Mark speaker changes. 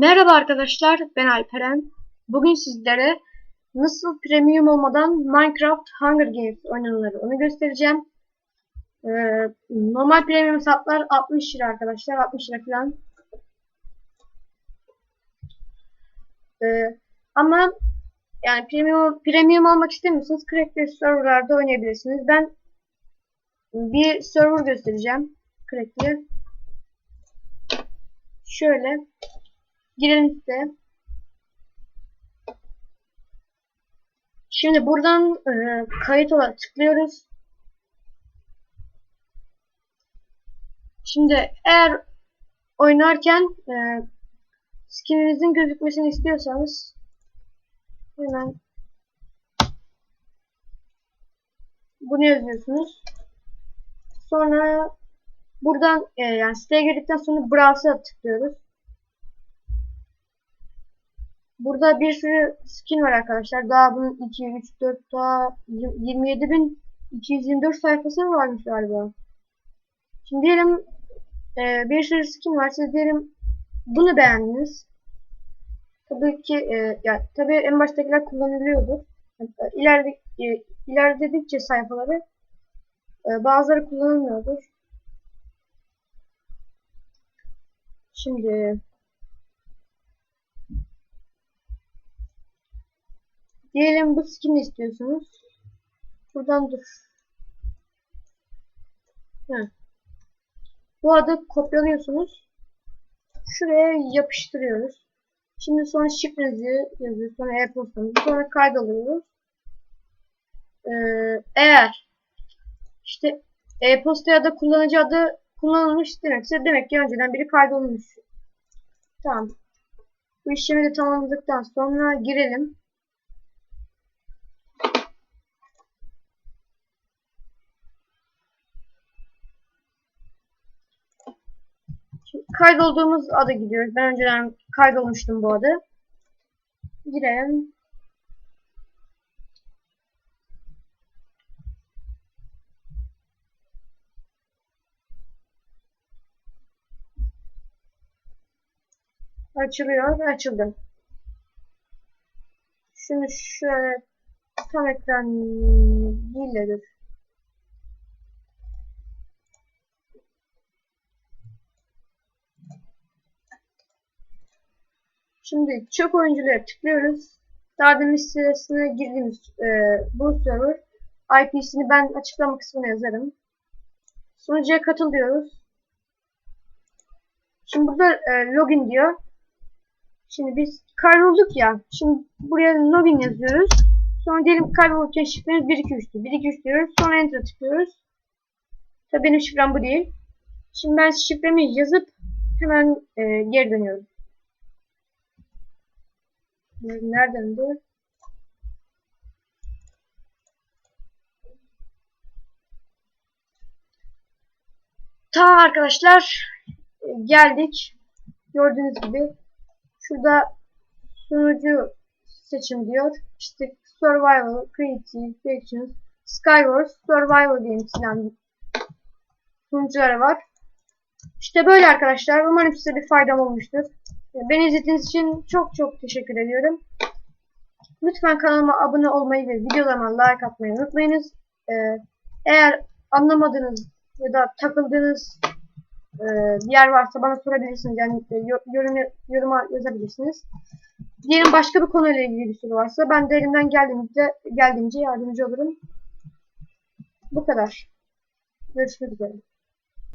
Speaker 1: Merhaba arkadaşlar, ben Alperen. Bugün sizlere nasıl premium olmadan Minecraft Hunger Games oynanılır onu göstereceğim. Ee, normal premium hesaplar 60 lira arkadaşlar, 60 lira falan. Ee, ama yani premium, premium olmak istemiyorsanız cracked serverlarda oynayabilirsiniz. Ben bir server göstereceğim. Cracked. Şöyle girelim size. Şimdi buradan e, kayıt olarak tıklıyoruz. Şimdi eğer oynarken e, skininizin gözükmesini istiyorsanız hemen bunu yazıyorsunuz. Sonra buradan e, yani siteye girdikten sonra browse'a tıklıyoruz. Burada bir sürü skin var arkadaşlar. Daha bunun 2, 3, 4 daha 27.224 sayfası mı varmış galiba. Şimdi diyelim e, bir sürü skin var. Siz diyelim bunu beğendiniz. Tabii ki e, ya tabii en baştakiler kullanılıyordur. İleride e, ilerledikçe sayfaları e, bazıları kullanılmıyordur. Şimdi Diyelim bu skin istiyorsunuz. Buradan dur. Heh. Bu adı kopyalıyorsunuz. Şuraya yapıştırıyoruz. Şimdi sonra şifrenizi yazıyoruz. Sonra e-postanızı. Sonra kaydalıyoruz. Ee, eğer işte e-posta ya da kullanıcı adı kullanılmış demekse demek ki önceden biri kaydolmuş. Tamam. Bu işlemi de tamamladıktan sonra girelim. Kaydolduğumuz adı gidiyoruz. Ben önceden kaydolmuştum bu adı. Girelim. Açılıyor ve açıldı. Şimdi şöyle tam ekran değildir. Şimdi çok oyunculara tıklıyoruz. Daha demin girdiğimiz e, bu server IP'sini ben açıklama kısmına yazarım. Sunucuya katıl diyoruz. Şimdi burada e, login diyor. Şimdi biz kaybolduk ya. Şimdi buraya login yazıyoruz. Sonra diyelim kaybolurken şifremiz 1 2 3'tü. 1 2 3 diyoruz. Sonra enter tıklıyoruz. Tabii benim şifrem bu değil. Şimdi ben şifremi yazıp hemen e, geri dönüyorum. Nereden bu? Tamam arkadaşlar. Geldik. Gördüğünüz gibi. Şurada sunucu seçim diyor. İşte Survival, Creative, Factions, Skywars, Survival Games yani sunucuları var. İşte böyle arkadaşlar. Umarım size bir faydam olmuştur. Beni izlediğiniz için çok çok teşekkür ediyorum. Lütfen kanalıma abone olmayı ve videolarıma like atmayı unutmayınız. Ee, eğer anlamadığınız ya da takıldığınız e, bir yer varsa bana sorabilirsiniz. Yani e, yorum, yoruma yazabilirsiniz. Diyelim başka bir konuyla ilgili bir soru varsa ben de elimden geldiğince, geldiğince yardımcı olurum. Bu kadar. Görüşmek üzere.